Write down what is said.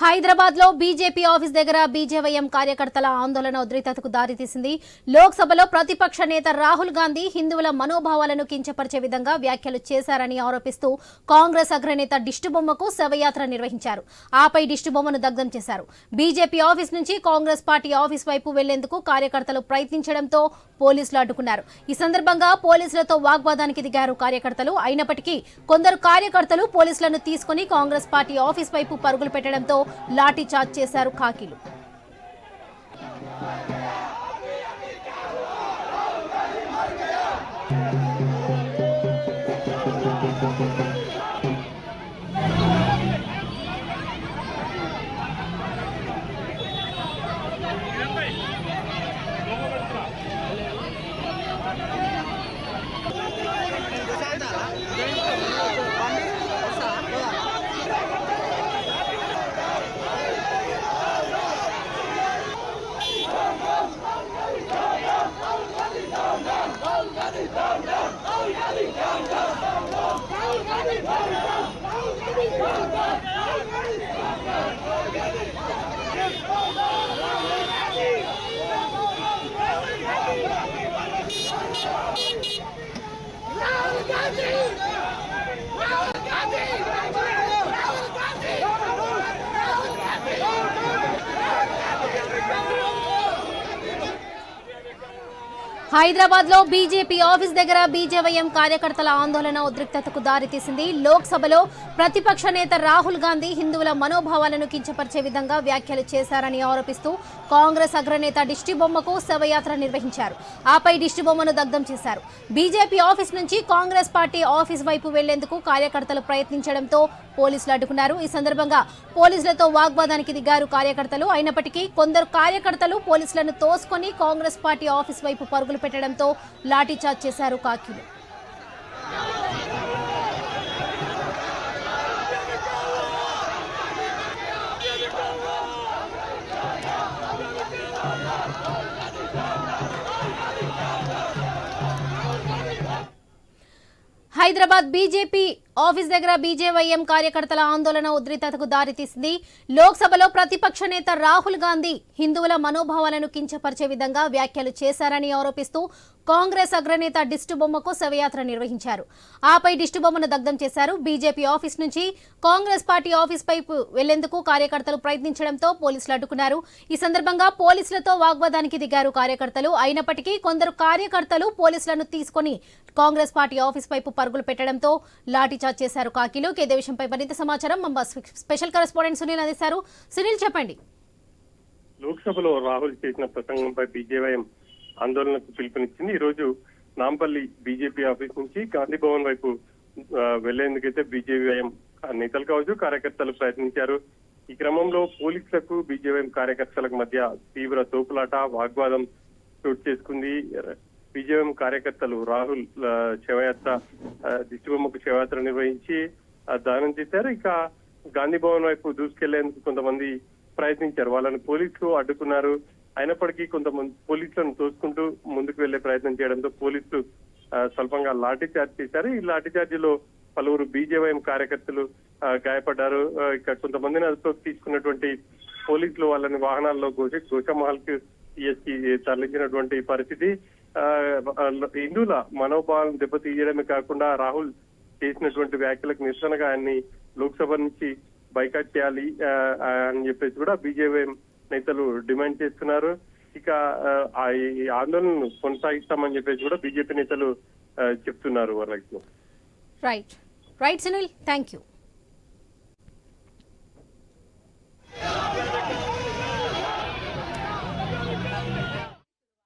హైదరాబాద్లో BJP office దగ్గర BJYM కార్యకర్తల ఆందోళన ఉద్రిక్తతకు దారితీసింది. లోక్సభలో ప్రతిపక్ష నేత రాహుల్ గాంధీ హిందువుల మనోభావాలను కించపరిచే విధంగా వ్యాఖ్యలు చేశారని ఆరోపిస్తూ కాంగ్రెస్ అగ్రనేత దిష్టిబొమ్మకు శవయాత్ర నిర్వహించారు. ఆపై దిష్టిబొమ్మను దగ్ధం చేశారు. బీజేపీ ఆఫీస్ నుంచి కాంగ్రెస్ పార్టీ ఆఫీస్ వైపు వెళ్ళేందుకు కార్యకర్తలు ప్రయత్నించడంతో పోలీసులు అడ్డుకున్నారు. ఈ సందర్భంగా పోలీసులతో వాగ్వాదానికి దిగారు కార్యకర్తలు. అయినప్పటికీ కొందరు కార్యకర్తలు పోలీసులను తీసుకుని కాంగ్రెస్ పార్టీ ఆఫీస్ వైపు పరుగులు పెట్టడంతో లాఠీ చార్జ్ చేశారు ఖాకీలు Amen. హైదరాబాద్లో బీజేపీ ఆఫీస్ దగ్గర బీజేవైఎం కార్యకర్తల ఆందోళన ఉద్రిక్తతకు దారితీసింది. లోక్సభలో ప్రతిపక్ష నేత రాహుల్ గాంధీ హిందువుల మనోభావాలను కించపరిచే విధంగా వ్యాఖ్యలు చేశారని ఆరోపిస్తూ కాంగ్రెస్ అగ్రనేత దిష్టిబొమ్మకు శవయాత్ర నిర్వహించారు. ఆపై దిష్టిబొమ్మను దగ్ధం చేశారు. బీజేపీ ఆఫీస్ నుంచి కాంగ్రెస్ పార్టీ ఆఫీస్ వైపు వెళ్ళేందుకు కార్యకర్తలు ప్రయత్నించడంతో పోలీసులు అడ్డుకున్నారు. ఈ సందర్భంగా పోలీసులతో వాగ్వాదానికి దిగారు కార్యకర్తలు. అయినప్పటికీ కొందరు కార్యకర్తలు పోలీసులను తోసుకొని కాంగ్రెస్ పార్టీ ఆఫీస్ వైపు పరుగులు పెట్టడంతో లాఠీచార్జ్ చేశారు కాకిలు. హైదరాబాద్ బీజేపీ ఆఫీస్ దగ్గర బీజేవైఎం కార్యకర్తల ఆందోళన ఉద్రిక్తతకు దారితీసింది. లోక్సభలో ప్రతిపక్ష నేత రాహుల్ గాంధీ హిందువుల మనోభావాలను కించపరిచే విధంగా వ్యాఖ్యలు చేశారని ఆరోపిస్తూ కాంగ్రెస్ అగ్రనేత దిష్టిబొమ్మకు శవయాత్ర నిర్వహించారు. ఆపై దిష్టిబొమ్మను దగ్ధం చేశారు. బీజేపీ ఆఫీస్ నుంచి కాంగ్రెస్ పార్టీ ఆఫీస్ పైపు వెళ్ళేందుకు కార్యకర్తలు ప్రయత్నించడంతో పోలీసులు అడ్డుకున్నారు. ఈ సందర్భంగా పోలీసులతో వాగ్వాదానికి దిగారు కార్యకర్తలు. అయినప్పటికీ కొందరు కార్యకర్తలు పోలీసులను తీసుకొని కాంగ్రెస్ పార్టీ ఆఫీస్ వైపు పరుగులు పెట్టడంతో లాఠీచార్జ్ చేశారు. కాకిలు ఇదే విషయంపై మరింత సమాచారం మా స్పెషల్ కరెస్పాండెంట్ సునీల్ అందిస్తారు. సునీల్ చెప్పండి. లోక్సభలో రాహుల్ చేసిన ప్రసంగంపై బీజేవైఎం ఆందోళనకు పిలుపునిచ్చింది. ఈ రోజు నాంపల్లి బీజేపీ ఆఫీస్ నుంచి గాంధీ భవన్ వైపు వెళ్ళేందుకైతే బీజేవైఎం నేతలు కావచ్చు కార్యకర్తలు ప్రయత్నించారు. ఈ క్రమంలో పోలీసులకు బీజేపీ కార్యకర్తలకు మధ్య తీవ్ర తోపులాట వాగ్వాదం చోటు చేసుకుంది. బీజేఎం కార్యకర్తలు రాహుల్ శివయాత్ర దిష్టిబొమ్మకు శివయాత్ర నిర్వహించి దానం చేశారు. ఇక గాంధీ భవన్ వైపు దూసుకెళ్ళేందుకు కొంతమంది ప్రయత్నించారు. వాళ్ళని పోలీసులు అడ్డుకున్నారు. అయినప్పటికీ కొంతమంది పోలీసులను తోసుకుంటూ ముందుకు వెళ్ళే ప్రయత్నం చేయడంతో పోలీసులు స్వల్పంగా లాఠీ చార్జ్ చేశారు. ఈ లాఠీ చార్జీలో పలువురు బీజేవైఎం కార్యకర్తలు గాయపడ్డారు. ఆ, ఇక కొంతమందిని అదుపులోకి తీసుకున్నటువంటి పోలీసులు వాళ్ళని వాహనాల్లో ఘోష ఘోషమహల్కి తరలించినటువంటి పరిస్థితి హిందువుల మనోభావాలను దెబ్బతీయడమే కాకుండా రాహుల్ చేసినటువంటి వ్యాఖ్యలకు నిరసనగా ఆయన్ని లోక్సభ నుంచి బైకాట్ చేయాలి ఆ, అని చెప్పేసి కూడా బీజేపీ నేతలు డిమాండ్ చేస్తున్నారు. ఇక ఈ ఆందోళనను కొనసాగిస్తామని చెప్పేసి కూడా బీజేపీ నేతలు చెప్తున్నారు Varalakshmi. Right right Sunil thank you